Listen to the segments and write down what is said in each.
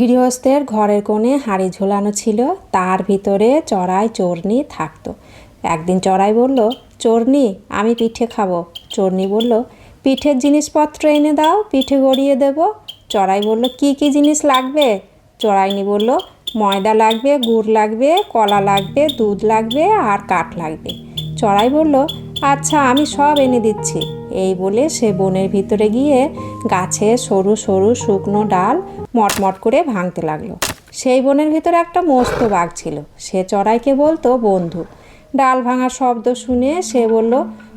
গৃহস্থের ঘরের কোণে হাঁড়ি ঝোলানো ছিল। তার ভিতরে চড়াই চর্নি থাকতো। একদিন চড়াই বলল চর্নি আমি পিঠে খাব। চর্নি বলল, পিঠের জিনিসপত্র এনে দাও, পিঠে গড়িয়ে দেব। চড়াই বলল, কি কি জিনিস লাগবে? চড়াইনি বলল, ময়দা লাগবে, গুড় লাগবে, কলা লাগবে, দুধ লাগবে আর কাঠ লাগবে। চড়াই বলল আচ্ছা আমি সব এনে দিচ্ছি। এই বলে সে বনের ভিতরে গিয়ে গাছে সরু সরু শুকনো ডাল মটমট করে ভাঙতে লাগল। সেই বনের ভিতরে একটা মস্ত বাঘ ছিল। সে চড়াইকে বলতো, বন্ধু, ডাল ভাঙার শব্দ শুনে সে বলল,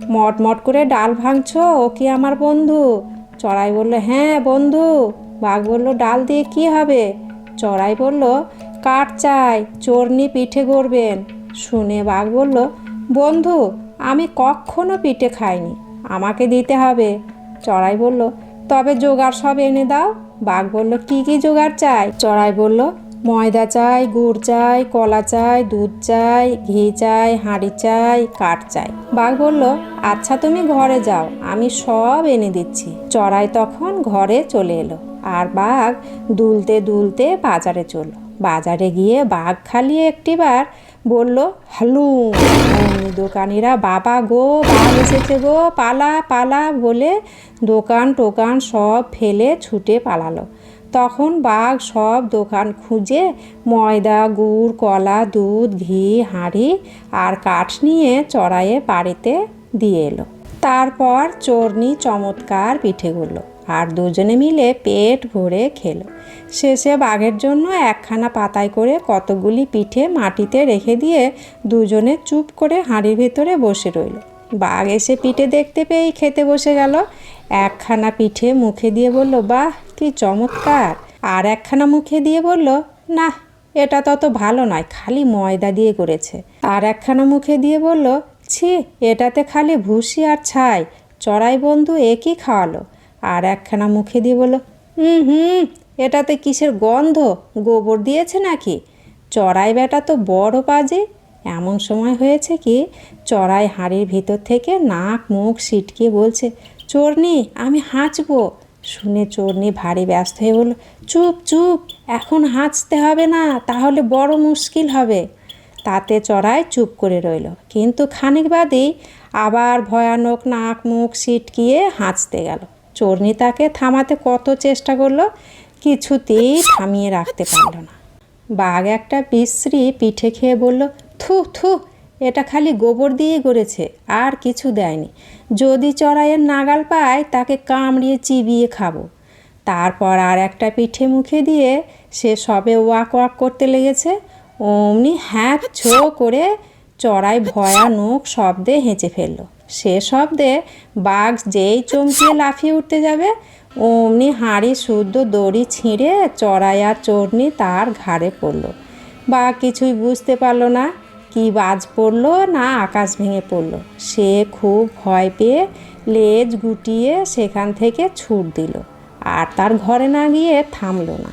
মটমট করে ডাল ভাঙছো? ও কি আমার বন্ধু? চড়াই বলল হ্যাঁ বন্ধু। বাঘ বলল, ডাল দিয়ে কি হবে? চড়াই বলল, কাঠ চাই, চোরনি পিঠে গড়বেন। শুনে বাঘ বলল, বন্ধু, আমি কখনো পিঠে খাইনি, আমাকে দিতে হবে। চড়াই বলল তবে জোগাড় সব এনে দাও। বাঘ বলল, কি কি জোগাড় চাই? চড়াই বলল, ময়দা চাই, গুড় চাই, কলা চাই, দুধ চাই, ঘি চাই, হাঁড়ি চাই, কাঠ চাই। বাঘ বলল আচ্ছা তুমি ঘরে যাও, আমি সব এনে দিচ্ছি। চড়াই তখন ঘরে চলে এলো। আর বাঘ দুলতে দুলতে বাজারে চলল। বাজারে গিয়ে বাঘ খালি একটিবার বলল অমনি দোকানিরা, বাবা গো, বাঘ এসেছে গো, পালা পালা বলে দোকান টোকান সব ফেলে ছুটে পালালো। তখন বাঘ সব দোকান খুঁজে ময়দা, গুড়, কলা, দুধ, ঘি, হাঁড়ি আর কাঠ নিয়ে চড়াইয়ে বাড়িতে দিয়ে এলো। তারপর চোরনি চমৎকার পিঠে গুলো আর দুজনে মিলে পেট ভরে খেলো। শেষে বাঘের জন্য একখানা পাতায় করে কতগুলি পিঠে মাটিতে রেখে দিয়ে দুজনে চুপ করে হাঁড়ির ভেতরে বসে রইল। বাঘ এসে পিঠে দেখতে পেয়েই খেতে বসে গেল। একখানা পিঠে মুখে দিয়ে বলল, বাহ, কি চমৎকার! আর একখানা মুখে দিয়ে বলল না এটা তত ভালো নয়, খালি ময়দা দিয়ে করেছে। আর একখানা মুখে দিয়ে বলল, ছি, এটাতে খালি ভুসি আর ছাই। চড়াই বন্ধু একই খাওয়ালো? আর একখানা মুখে দিয়ে বলল, হুম হুম, এটাতে কিসের গন্ধ? গোবর দিয়েছে নাকি? চড়াই বেটা তো বড় বাজে। এমন সময় হয়েছে কি, চড়াই হাঁড়ির ভিতর থেকে নাক মুখ সিটকে বলছে, চোরনি, আমি হাঁচবো। শুনে চোরনি ভারী ব্যস্ত হয়ে বলল, চুপ চুপ, এখন হাঁচতে হবে না, তাহলে বড় মুশকিল হবে। তাতে চড়াই চুপ করে রইল। কিন্তু খানিক বাদেই আবার ভয়ানক নাক মুখ সিটকিয়ে হাঁচতে গেল। চোরনি তাকে থামাতে কত চেষ্টা করল, কিছুতেই থামিয়ে রাখতে পারল না। বাঘ একটা বিশ্রী পিঠে খেয়ে বলল, থু থু, এটা খালি গোবর দিয়ে গড়েছে, আর কিছু দেয়নি। যদি চড়াইয়ের নাগাল পায়, তাকে কামড়িয়ে চিবিয়ে খাব। তারপর আর একটা পিঠে মুখে দিয়ে সে সবে ওয়াক ওয়াক করতে লেগেছে। অমনি হ্যাঁ ছো করে চড়াই ভয়ানক শব্দে হেঁচে ফেলল। সে শব্দে বাঘ যেই চমকিয়ে লাফিয়ে উঠতে যাবে, অমনি হাঁড়ি শুদ্ধ দড়ি ছিঁড়ে চড়াই আর চড়নি তার ঘাড়ে পড়ল। বাঘ কিছুই বুঝতে পারল না, কি বাজ পড়ল না আকাশ ভেঙে পড়ল। সে খুব ভয় পেয়ে লেজ গুটিয়ে সেখান থেকে ছুট দিল, আর তার ঘরে না গিয়ে থামলো না।